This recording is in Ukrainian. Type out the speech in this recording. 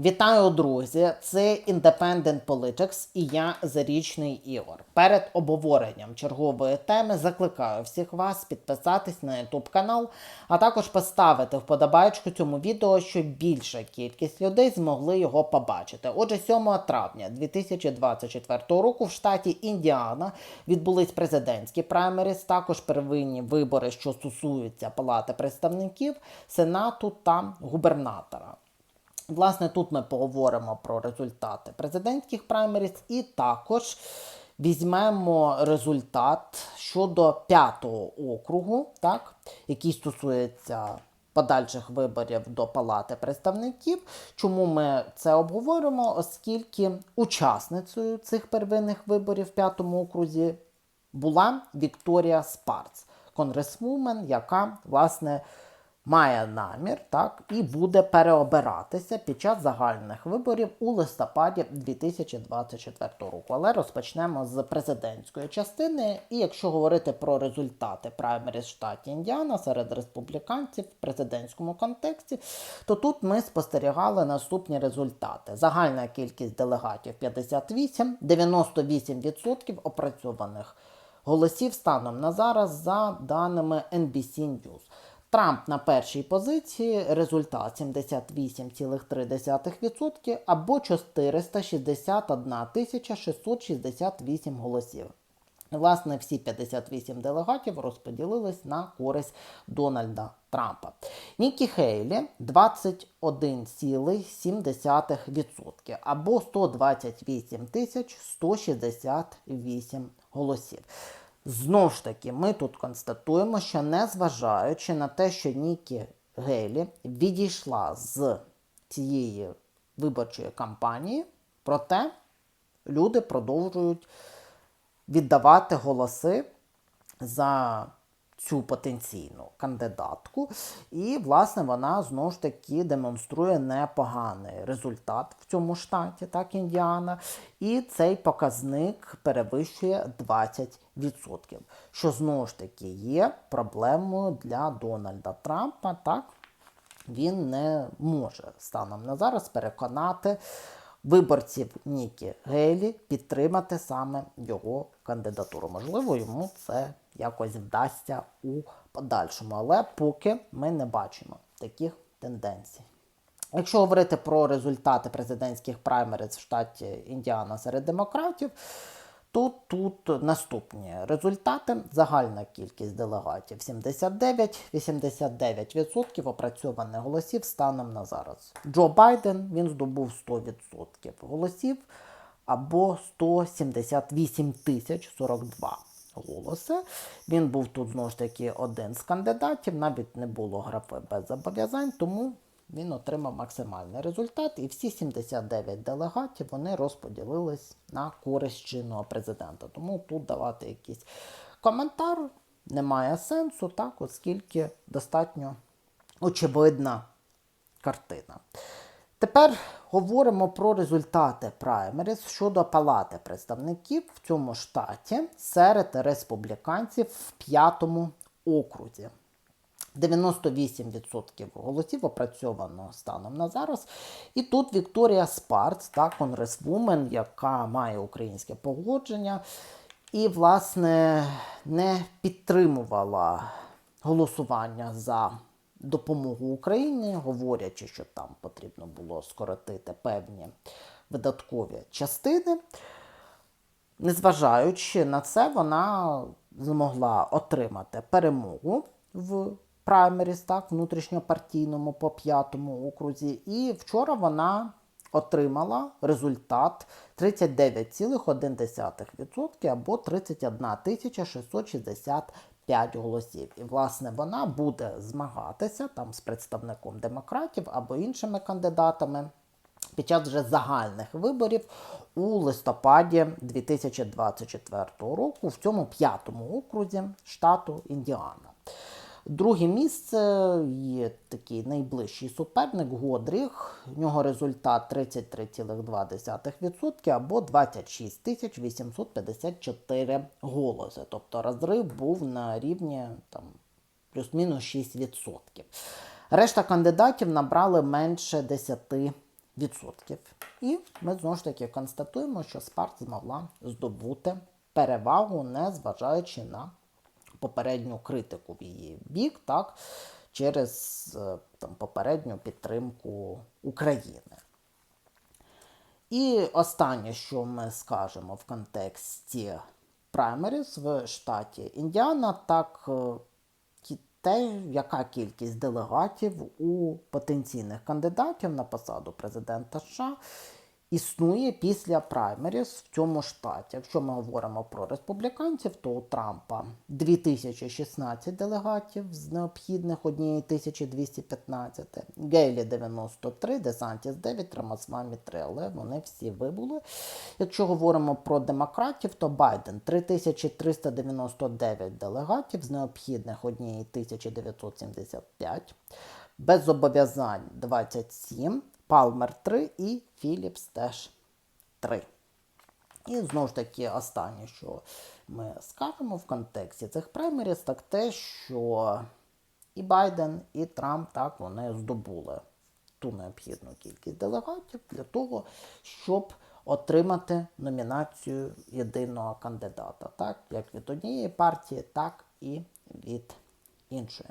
Вітаю, друзі! Це Independent Politics і я Зарічний Ігор. Перед обговоренням чергової теми закликаю всіх вас підписатись на YouTube канал, а також поставити вподобайку цьому відео, щоб більша кількість людей змогли його побачити. Отже, 7 травня 2024 року в штаті Індіана відбулись президентські праймеріс, також первинні вибори, що стосуються Палати представників, Сенату та губернатора. Власне, тут ми поговоримо про результати президентських праймеріс і також візьмемо результат щодо п'ятого округу, так, який стосується подальших виборів до Палати представників. Чому ми це обговоримо? Оскільки учасницею цих первинних виборів в п'ятому окрузі була Вікторія Спарц, конгресвумен, яка, власне, має намір так, і буде переобиратися під час загальних виборів у листопаді 2024 року. Але розпочнемо з президентської частини. І якщо говорити про результати праймеріз в штаті Індіана серед республіканців в президентському контексті, то тут ми спостерігали наступні результати: загальна кількість делегатів 58, 98% опрацьованих голосів станом на зараз за даними NBC News. Трамп на першій позиції, результат 78,3% або 461 668 голосів. Власне, всі 58 делегатів розподілились на користь Дональда Трампа. Нікі Хейлі 21,7% або 128 168 голосів. Знову ж таки, ми тут констатуємо, що незважаючи на те, що Нікі Гейлі відійшла з цієї виборчої кампанії, проте люди продовжують віддавати голоси за цю потенційну кандидатку. І, власне, вона знову ж таки демонструє непоганий результат в цьому штаті, так, Індіана. І цей показник перевищує 20%, що знову ж таки є проблемою для Дональда Трампа. так, Він не може станом на зараз переконати виборців Нікі Гейлі підтримати саме його кандидатуру. Можливо, йому це якось вдасться у подальшому, але поки ми не бачимо таких тенденцій. Якщо говорити про результати президентських праймериз в штаті Індіана серед демократів, то тут наступні результати. Загальна кількість делегатів 79, 89% опрацьованих голосів станом на зараз. Джо Байден він здобув 100% голосів або 178 тисяч 42 голоси. Він був тут знову ж таки один з кандидатів, навіть не було графи без зобов'язань, тому він отримав максимальний результат, і всі 79 делегатів вони розподілились на користь чинного президента. Тому тут давати якийсь коментар немає сенсу, так, оскільки достатньо очевидна картина. Тепер говоримо про результати праймеріс щодо Палати представників в цьому штаті серед республіканців в п'ятому окрузі. 98% голосів опрацьовано станом на зараз. І тут Вікторія Спарц, та конгресвумен, яка має українське погодження, і, власне, не підтримувала голосування за допомогу Україні, говорячи, що там потрібно було скоротити певні видаткові частини. Незважаючи на це, вона змогла отримати перемогу в праймеріс, так, внутрішньопартійному по п'ятому окрузі. І вчора вона отримала результат 39,1% або 31 665 голосів. І, власне, вона буде змагатися там з представником демократів або іншими кандидатами. Під час вже загальних виборів у листопаді 2024 року в цьому п'ятому окрузі штату Індіана. Друге місце є такий найближчий суперник Годріх. У нього результат 33,2% або 26 854 голоси. Тобто розрив був на рівні там, плюс-мінус 6%. Решта кандидатів набрали менше 10%. І ми знову ж таки констатуємо, що Спарт змогла здобути перевагу, незважаючи на попередню критику в її бік, так, через е, там, попередню підтримку України. І останнє, що ми скажемо в контексті праймеріс в штаті Індіана, так е, те, яка кількість делегатів у потенційних кандидатів на посаду президента США існує після праймеріс в цьому штаті. Якщо ми говоримо про республіканців, то у Трампа 2016 делегатів з необхідних 1215, Гейлі 93, Десантіс 9, Рамасвамі 3, але вони всі вибули. Якщо говоримо про демократів, то Байден 3399 делегатів з необхідних 1975, без зобов'язань 27, Палмер 3 і Філіпс теж 3. І знову ж таки, останнє, що ми скажемо в контексті цих праймеріс, так те, що і Байден, і Трамп так вони здобули ту необхідну кількість делегатів для того, щоб отримати номінацію єдиного кандидата, так як від однієї партії, так і від іншої.